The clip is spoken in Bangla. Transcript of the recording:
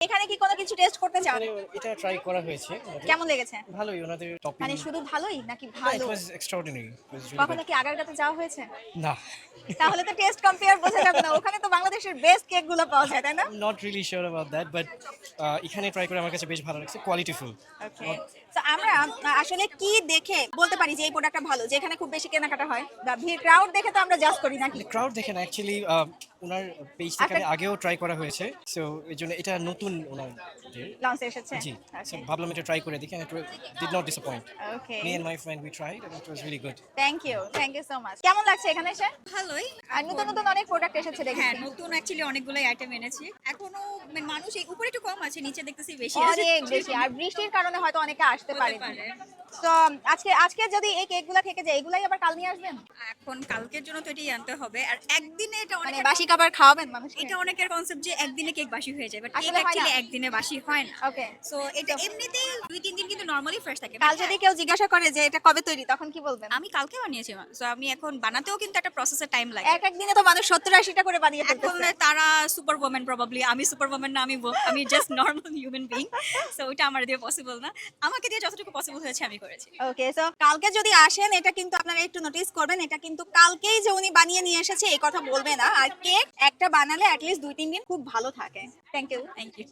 এখানে কি কোনো কিছু টেস্ট করতে চান এটা ট্রাই করা হয়েছে। কেমন লেগেছে? ভালোই ওনাদের টপিং মানে শুধু ভালোই নাকি ইট ভালো? ওয়াজ এক্সট্রাঅর্ডিনারি কখনো কি আগারগাতে যাওয়া হয়েছে? না। তাহলে তো টেস্ট কম্পেয়ার বোঝা যাবে না ওখানে বাংলাদেশের বেস্ট কেকগুলো পাওয়া যায় তাই না? Not really sure about that but এখানে ট্রাই করে আমার কাছে বেশ ভালো লাগছে কোয়ালিটিফুল ওকে তো আমরা আসলে কি দেখে বলতে পারি যে এই প্রোডাক্টটা ভালো যেখানে খুব বেশি কেনাকাটা হয়? বা ভিড় ক্রাউড দেখে তো আমরা জাজ করি নাকি? ক্রাউড দেখেন অ্যাকচুয়ালি ওনার পেজ থেকে আগেও ট্রাই করা হয়েছে সো এই জন্য এটা নতুন ওনার লঞ্চ এসেছে। জি সো ভাবলাম এটা ট্রাই করে দেখি it did not disappoint. Okay me and my friend we tried and it was really good. Thank you thank you so much কেমন লাগছে এখানে এসে? ভালোই। আর নতুন নতুন অনেক প্রোডাক্ট এসেছে হ্যাঁ দেখেছি নতুন অ্যাকচুয়ালি অনেকগুলো আইটেম এনেছি। এখনও মানে মানুষ এই উপরে একটু কম আছে নিচে দেখতেছি বেশি আছে। অনেক বেশি। আর বৃষ্টির কারণে হয়তো অনেকে আসতে পারে। তো আজকে আজকে যদি এই কেকগুলো থেকে যায় এগুলাই আবার কাল নিয়ে আসবেন? এখন কালকের জন্য তো এটাই আনতে হবে আর একদিনে এটা মানে অনেক বাসি খাবার খাওয়াবেন মানুষ এটা অনেকের কনসেপ্ট যে একদিনে কেক বাসি হয়ে যায় বাট আসলে অ্যাকচুয়ালি একদিনে বাসি হয় না। ওকে সো এটা এমনিতেই দুই তিন দিন কিন্তু নরমালি ফ্রেশ থাকে কাল যদি হ্যাঁ, কেউ জিজ্ঞাসা করে যে এটা কবে তৈরি তখন কি বলবেন? আমি কালকে বানিয়েছি সো আমি এখন বানাতেও কিন্তু একটা প্রসেসের টাইম লাগে। এক এক দিনে তো মানুষ সত্তর আশিটা করে বানিয়ে এখন তারা সুপার ওমেন প্রবাবলি আমি সুপার ওমেন না আমি আমি just normal human being so ওইটা আমার দিয়ে পসিবল না। আমাকে দিয়ে যতটুকু পসিবল হয়েছে আমি করেছি। ওকে সো কালকে যদি আসেন এটা কিন্তু আপনারা একটু নোটিস করবেন এটা কিন্তু কালকেই যে উনি বানিয়ে নিয়ে এসেছে এই কথা বলবে না। আর কেক একটা বানালে অ্যাটলিস্ট দুই তিন দিন খুব ভালো থাকে। Thank you thank you